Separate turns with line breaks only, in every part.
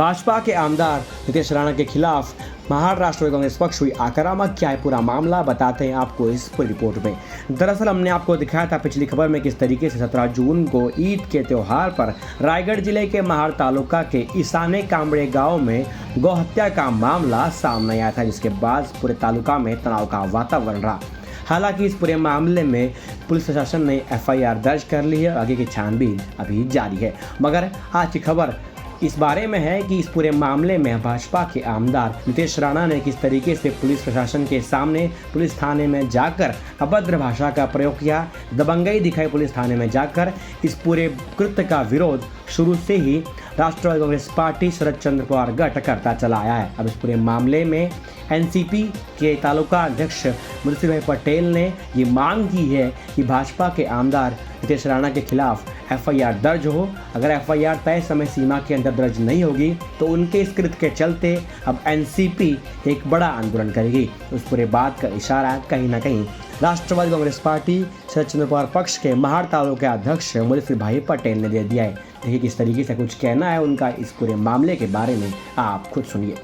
भाजपा के आमदार नितेश राणा के खिलाफ महाराष्ट्र में कांग्रेस पक्ष हुई आक्रामक क्या है पूरा मामला, बताते हैं आपको इस पूरी रिपोर्ट में। दरअसल हमने आपको दिखाया था पिछली खबर में किस तरीके से 17 जून को ईद के त्यौहार पर रायगढ़ ज़िले के महाड़ तालुका के ईसाने कामड़े गाँव में गौहत्या का मामला सामने आया था, जिसके बाद पूरे तालुका में तनाव का वातावरण रहा। हालाँकि इस पूरे मामले में पुलिस प्रशासन ने एफआईआर दर्ज कर ली है, आगे की छानबीन अभी जारी है। मगर आज की खबर इस बारे में है कि इस पूरे मामले में भाजपा के आमदार नितेश राणा ने किस तरीके से पुलिस प्रशासन के सामने पुलिस थाने में जाकर अभद्र भाषा का प्रयोग किया, दबंगई दिखाई पुलिस थाने में जाकर इस पूरे कृत्य का विरोध शुरू से ही राष्ट्रवादी कांग्रेस पार्टी शरद चंद्र पवार गठ करता चला आया है। अब इस पूरे मामले में एनसीपी के तालुका अध्यक्ष मुंशी भाई पटेल ने ये मांग की है कि भाजपा के आमदार नितेश राणा के खिलाफ एफआईआर दर्ज हो। अगर एफआईआर तय समय सीमा के अंदर दर्ज नहीं होगी तो उनके इस कृत्य के चलते अब एनसीपी एक बड़ा आंदोलन करेगी। उस पूरे बात का इशारा कहीं ना कहीं राष्ट्रवादी कांग्रेस पार्टी शरद चंद्र पवार पक्ष के महाड़ तालुके अध्यक्ष मुलफी भाई पटेल ने दे दिया है। देखिए किस तरीके से कुछ कहना है उनका इस पूरे मामले के बारे में आप खुद सुनिए।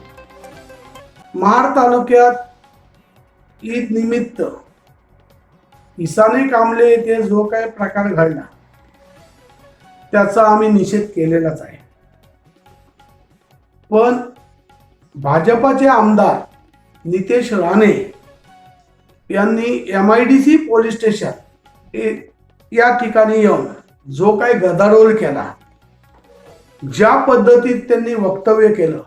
महाड तालुक्यात ईद निमित्त ईसाने कांबले येथे जो काही प्रकार घडला? त्याचा आम्ही निषेध केलेलाच आहे. पण भाजपाचे आमदार नितेश राणे यांनी M I D C police station या ठिकाणी येऊन जो काही गदारोळ केला ज्या पद्धतीत त्यांनी वक्तव्य केलं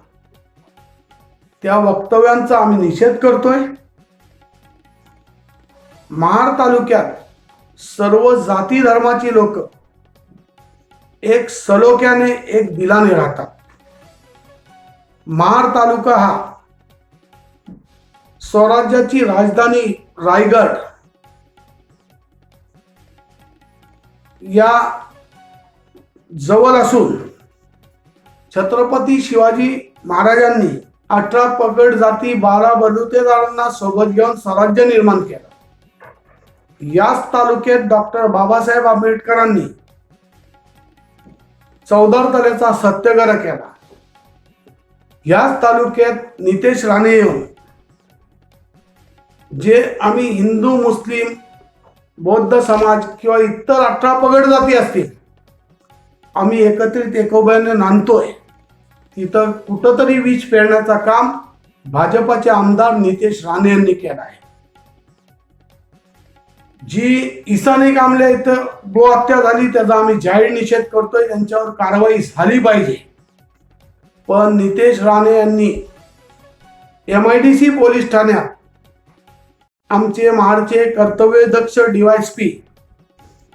त्या वक्तव्यांचा आम्ही निषेध करतोय. महाड तालुक्यात सर्व जाती धर्माची लोक एक सलोख्याने एक दिलाने राहतात महाड तालुका हा स्वराज्याची राजधानी रायगड. या जवळ असून छत्रपती शिवाजी महाराजांनी अठरा पगड जाती बारा बलुतेदारांना सोबत घेऊन स्वराज्य निर्माण केलं. याच तालुक्यात डॉक्टर बाबासाहेब आंबेडकरांनी चौदार तल्याचा सत्याग्रह केला. याच तालुक्यात नितेश राणे येऊन जे आम्ही हिंदू मुस्लिम बौद्ध समाज किंवा इतर अठरा पगड जाती असतील आम्ही एकत्रित एकोब्याने नांदतोय. तिथं कुठंतरी वीज पेरण्याचं काम भाजपाचे आमदार नितेश राणे यांनी केलं आहे. जी ईसाने कामले इथं गोहत्या झाली त्याचा आम्ही जाहीर निषेध करतोय त्यांच्यावर कारवाई झाली पाहिजे. पण नितेश राणे यांनी M I D C police ठाण्यात आमचे महाडचे कर्तव्यदक्ष डीवायसपी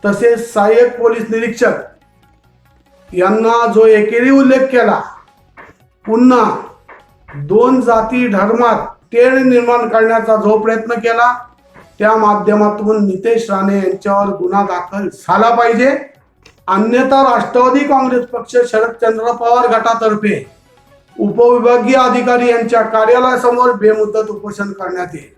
तसेच सहाय्यक पोलीस निरीक्षक यांना जो एकेरी उल्लेख केला पुन्हा दोन जाती धर्मात तेढ निर्माण करण्याचा जो प्रयत्न केला त्या माध्यमातून नितेश राणे यांच्यावर गुन्हा दाखल झाला पाहिजे. अन्यथा राष्ट्रवादी काँग्रेस पक्ष शरदचंद्र पवार गटातर्फे उपविभागीय अधिकारी यांच्या कार्यालयासमोर बेमुदत उपोषण करण्यात येईल.